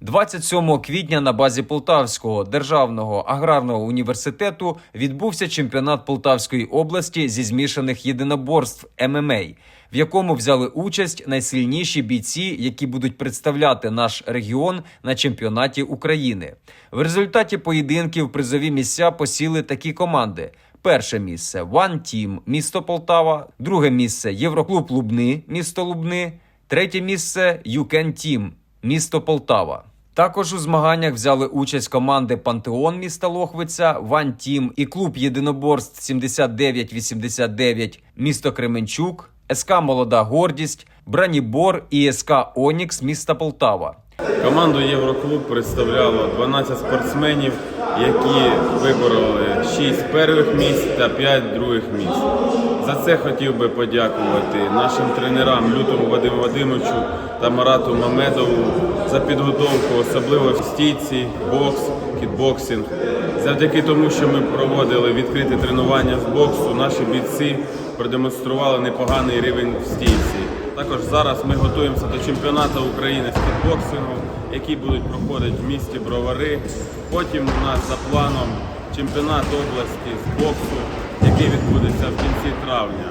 27 квітня на базі Полтавського державного аграрного університету відбувся чемпіонат Полтавської області зі змішаних єдиноборств ММА, в якому взяли участь найсильніші бійці, які будуть представляти наш регіон на чемпіонаті України. В результаті поєдинків призові місця посіли такі команди. Перше місце One Team, місто Полтава, друге місце Євроклуб Лубни, місто Лубни, третє місце You Can Team, місто Полтава. Також у змаганнях взяли участь команди Пантеон міста Лохвиця, Ван Тім і клуб єдиноборств 7989 місто Кременчук, СК Молода Гордість, Бранібор і СК Онікс міста Полтава. Команду Євроклуб представляло 12 спортсменів, які вибороли 6 перших місць та 5 других місць. За це хотів би подякувати нашим тренерам Лютому Вадиму Вадимовичу та Марату Мамедову за підготовку, особливо в стійці, бокс, кітбоксинг. Завдяки тому, що ми проводили відкрите тренування з боксу, наші бійці продемонстрували непоганий рівень в стійці. Також зараз ми готуємося до чемпіонату України з кікбоксингу, які будуть проходити в місті Бровари. Потім у нас за планом чемпіонат області з боксу, який відбудеться в кінці травня.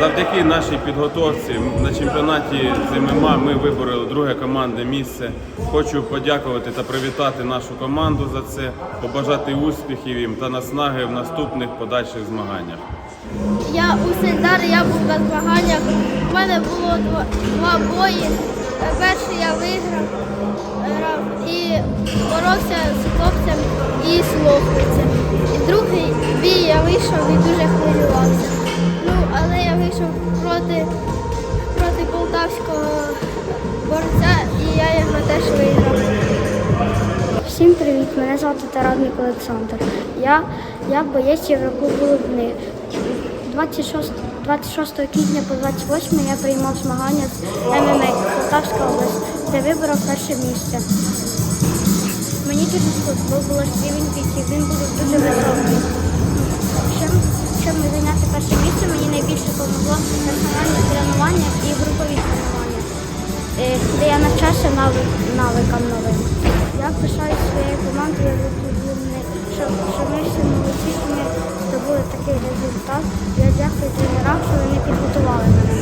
Завдяки нашій підготовці на чемпіонаті з ми вибороли друге командне місце. Хочу подякувати та привітати нашу команду за це, побажати успіхів їм та наснаги в наступних подальших змаганнях. Я у Сендар, я був на змаганнях. У мене було два бої. Перший я виграв і боровся з хлопцем і з лохвицем. І другий бій я вийшов і дуже хвилювався. Ну, але я вийшов проти, проти полтавського борця і я його теж виграв. Всім привіт! Мене звати Тарадник Олександр. Я, я боєць Євроклубу Лубни. 26, 26 квітня по 28 я приймав змагання з ММА Полтавська область, де виборов перше місце. Мені дуже сподобалось рівень бійців, він був дуже високий. Щоб, зайняти перше місце, мені найбільше допомогло персональне тренування і групові тренування, е, де я навчався навик, навикам новим. Я пишаю своєю командою що ми всі молодці, буде такий результат. Я дякую тренерам, що вони підготували мене.